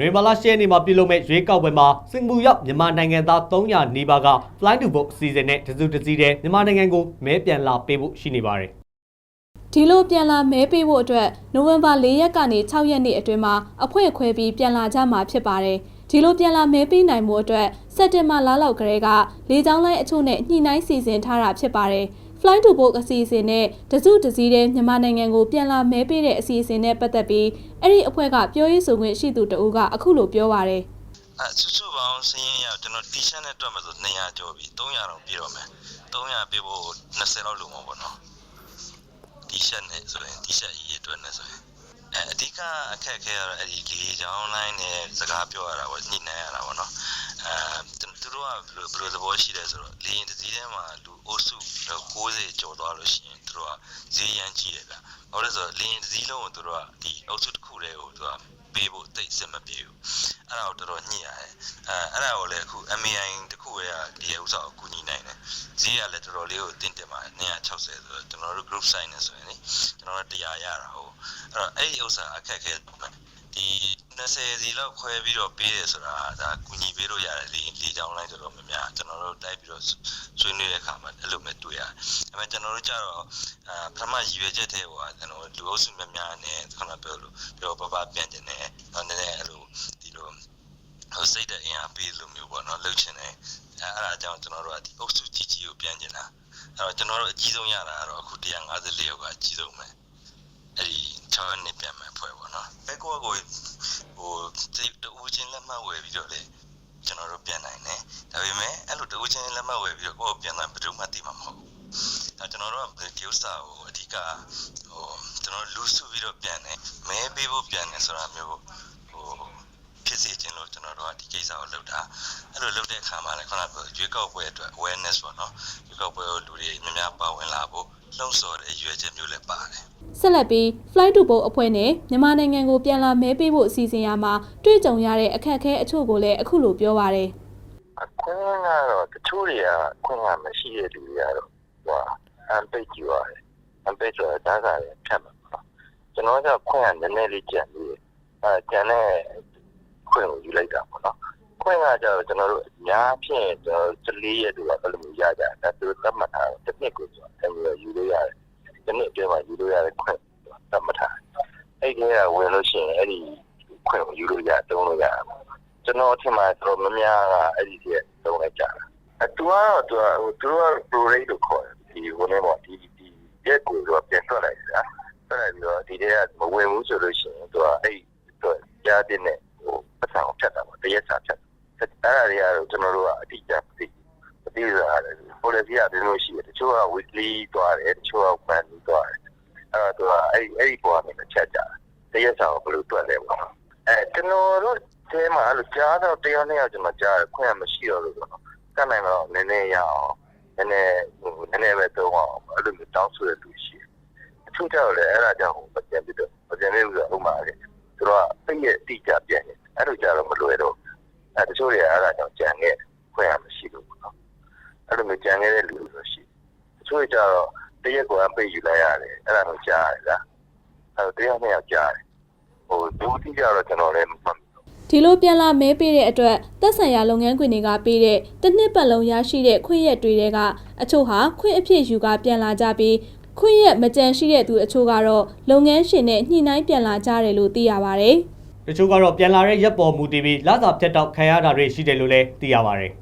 နွေမာလာရှဲနေမှာပြုလုပ်မဲ့ရွေးကောက်ပွဲမှာစင်ကာပူရောက်မြန်မာနိုင်ငံသား300နီးပါးက Fly to Vote အစီအစဉ်နဲ့တစုတစည်းတဲ့မြန်မာနိုင်ငံကိုမဲပြန်လာပေးဖို့ရှိနေပါတယ်ဒီလိုပြန်လာမဲပေးဖို့အတွက်နိုဝင်ဘာ၄ရက်ကနေ6ရက်နေ့အတွင်းမှာအဖွဲ့ခွဲပြီးပြန်လာကြမှာဖြစ်ပါတယ်။ဒီလိုပြန်လာမဲပေးနိုင်မှုအတွက်စက်တင်ဘာလလောက်ကလေးကလေကြောင်းလိုင်းအချို့နဲ့ညှိနှိုင်းစီစဉ်ထားတာဖြစ်ပါတယ်။ Fly to Book အစီအစဉ်နဲ့တစုတစည်းတဲ့မြန်မာနိုင်ငံကိုပြန်လာမဲပေးတဲ့အစီအစဉ်နဲ့ပတ်သက်ပြီးအဲ့ဒီအဖွဲ့ကပြောရေးဆိုခွင့်ရှိသူတဦးကအခုလိုပြောပါတယ်။အဲစုစုပေါင်းစင်းရင်ရကျွန်တော်တီရှပ်နဲ့တွက်မယ်ဆို200ကျော်ပြီ300တော့ပြည့်တော့မယ်300ပြည့်ဖို့20လောက်လုံမှာပေါ့နော်တီရှပ်နဲ့ဆိုရင်တီရှပ်ရေးအတွက်နဲ့ဆိုရင်အဲအဓိကအခက်အခဲကတော့အဲ့ဒီလေချောင်းလိုင်းနဲ့စကားပြောရတာပေါ့ညှိနှိုင်းရတာပေါ့နော် အဲသူတို့ကဘယ်လိုဘယ်လိုသဘောရှိလဲဆိုတော့လေရင်တစ်စီးထဲမှာလူအုပ်စု60ကျော်သွားလို့ရှိရင်သူတို့ကဈေးရမ်းကြီးတယ်ဗျ။ဘာလို့လဲဆိုတော့လေရင်တစ်စီးလုံးကိုသူတို့ကဒီအုပ်စုတစ်ခုတည်းကိုသူကပေးဖို့တိတ်စင်မပြေဘူး။အဲ့ဒါကိုတော်တော်ညှိရတယ်။အဲအဲ့ဒါကိုလည်းအခု MAI တစ်ခုရဲ့ဒီဥစ္စာကိုကူညီနိုင်တယ်။ဈေးကလည်းတော်တော်လေးကိုတင်တင်ပါတယ်260ဆိုတော့ကျွန်တော်တို့ group sign နဲ့ဆိုရင်လေကျွန်တော်တို့100ရတာဟုတ်။အဲ့တော့အဲ့ဒီဥစ္စာအခက်အခဲ ဒီ20စီလောက်ခွဲပြီးတော့ပေးတယ်ဆိုတာဒါကူညီပေးလို့ရတယ်လေလေချောင်းလိုက်တော်တော်များများကျွန်တော်တို့တိုက်ပြီးတော့ဆွေးနွေးတဲ့အခါမှာအဲ့လိုမျိုးတွေ့ရတယ်။ဒါပေမဲ့ကျွန်တော်တို့ကြတော့အာပထမရည်ရွယ်ချက်တဲ့ဟိုကကျွန်တော်လူအုပ်စုများများနဲ့ခဏပြောလို့ပြောပပပြန်ကျင်တယ်။တော့နည်းနည်းအဲ့လိုဒီလိုဟိုစိတ်တဲ့အင်အားပေးလို့မျိုးပေါ့နော်လှုပ်ချင်တယ်။အဲအဲ့ဒါကြောင့်ကျွန်တော်တို့ကဒီအုပ်စုကြီးကြီးကိုပြန်ကျင်တာ။အဲ့တော့ကျွန်တော်တို့အကြီးဆုံးရတာကတော့အခု154ယောက်ကအကြီးဆုံးပဲ။အဲ့ဒီ6နှစ်ပြန်မဲ့ဖွဲ့ပေါ့နော်။ဘက်ကောကိုဟိုတူချင်းလက်မှတ်ဝယ်ပြီးတော့လေကျွန်တော်တို့ ပြန်နိုင်တယ်။ဒါပေမဲ့အဲ့လိုတူချင်းလက်မှတ်ဝယ်ပြီးတော့ကိုယ်ပြန်နိုင်ဘယ်သူမှသိမှာမဟုတ်ဘူး။ဒါကျွန်တော်တို့ကဒီဥစ္စာကိုအဓိကဟိုကျွန်တော်လူစုပြီးတော့ပြန်တယ်။မဲပေးဖို့ပြန်တယ်ဆိုတာမျိုးဟိုဖြစ်စေခြင်းလို့ကျွန်တော်တို့ကဒီကိစ္စကိုလုပ်တာအဲ့လိုလုပ်တဲ့အခါမှာလည်းခုနကပြောရွေးကောက်ပွဲအတွက် awareness ပေါ့နော်ရွေးကောက်ပွဲကိုလူတွေများများပါဝင်လာဖို့ လှုံ့ဆော်တဲ့ရွေးချက်မျိုးလည်းပါတယ်ဆက်လက်ပြီး Fly to Boat အဖွဲ့နဲ့မြန်မာနိုင်ငံကိုပြန်လာမဲပေးဖို့အစီအစဉ်ရမှာတွေ့ကြုံရတဲ့အခက်အခဲအချို့ကိုလည်းအခုလိုပြောပါရယ်အခွင့်ကတော့တချို့တွေကခွင့်ကမရှိတဲ့လူတွေကတော့ဟိုအမ်ပိတ်ကြည့်ရတယ်အမ်ပိတ်ဆိုတာဒါကလည်းဖြတ်မှာပေါ့ကျွန်တော်ကခွင့်ကနည်းနည်းလေးကြံပြီးအဲကြံတဲ့ခွင့်ကိုယူလိုက်တာပေါ့နော် ခွင့်ကကြတော့ကျွန်တော်တို့အများဖြင့်ကျွန်တော်တို့14ရက်တူကဘယ်လိုမျိုးရကြတယ်ဒါသူသတ်မှတ်ထားတယ်တစ်နှစ်ကိုဆိုတော့အဲ့လိုယူလို့ရတယ်တစ်နှစ်အတွင်းမှာယူလို့ရတဲ့ခွင့်သတ်မှတ်ထားအဲ့ဒီကဝင်လို့ရှိရင်အဲ့ဒီခွင့်ကိုယူလို့ရတုံးလို့ရတယ်ကျွန်တော်ထင်မှာတော်တော်များများကအဲ့ဒီကြီးတုံးလိုက်ကြတာအတူကတော့သူကဟိုသူက prorate လို့ခေါ်တယ်ဒီဟိုနေပေါ့ဒီဒီရက်ကိုတော့ပြန်ထွက်လိုက်တာထွက်လိုက်ပြီးတော့ဒီတဲ့ကမဝင်ဘူးဆိုလို့ရှိရင်သူကအဲ့သူကြားတဲ့နဲ့ဟိုပတ်စံကိုဖြတ်တာပေါ့တရက်စာဖြတ်အဲ့ ဒါတွေကတော့ကျွန်တော်တို့ကအတိအကျမသိမသိရတာလေ policy ကဒီလိုရှိတယ်တချို့က weekly သွားတယ်တချို့က monthly သွားတယ်အဲ့တော့သူကအဲ့အဲ့ဒီပေါ်ကနေချက်ကြတရက်စာကိုဘယ်လိုတွက်လဲပေါ့အဲကျွန်တော်တို့အဲမှာအဲ့လိုကြားတော့တရားနဲ့ကျွန်တော်ကြားခွင့်မရှိတော့လို့ပေါ့နော်။ကတ်နိုင်တော့နည်းနည်းရအောင်နည်းနည်းဟိုနည်းနည်းပဲသုံးအောင်အဲ့လိုမျိုးတောင်းဆိုရလူရှိတယ်။အထူးကြောင့်လည်းအဲ့ဒါကြောင့်ဟိုမပြန်ပြီးတော့မပြန်လို့ဆိုတော့ဥမာလေသူတို့ကပြည့်ရဲ့တိကျပြန်နေအဲ့လိုကြတော့မလွယ်တော့ အဲတချို့တွေအဲ့ဒါကြောင့်ကြံခဲ့ခွင့်ရမရှိလို့ပေါ့နော်။အဲ့လိုမျိုးကြံခဲ့တဲ့လူဆိုရှိတချို့ကြတော့တရက်ကိုအပိတ်ယူလိုက်ရတယ်အဲ့ဒါတော့ကြားရတယ်လား။အဲ့တော့တရားနဲ့ကြားတယ်ဟိုဒုတိယတော့ကျွန်တော်လည်းမမှန်ဒီလိုပြန်လာမဲပေးတဲ့အတွက်သက်ဆိုင်ရာလုပ်ငန်းခွင်တွေကပေးတဲ့တစ်နှစ်ပတ်လုံးရရှိတဲ့ခွင့်ရက်တွေတဲကအချို့ဟာခွင့်အဖြစ်ယူကပြန်လာကြပြီးခွင့်ရက်မကြန်ရှိတဲ့သူအချို့ကတော့လုပ်ငန်းရှင်နဲ့ညှိနှိုင်းပြန်လာကြတယ်လို့သိရပါဗျ။ တချို့ကတော့ပြန်လာတဲ့ရက်ပေါ်မူတည်ပြီးလစာဖြတ်တောက်ခံရတာတွေရှိတယ်လို့လည်းသိရပါတယ်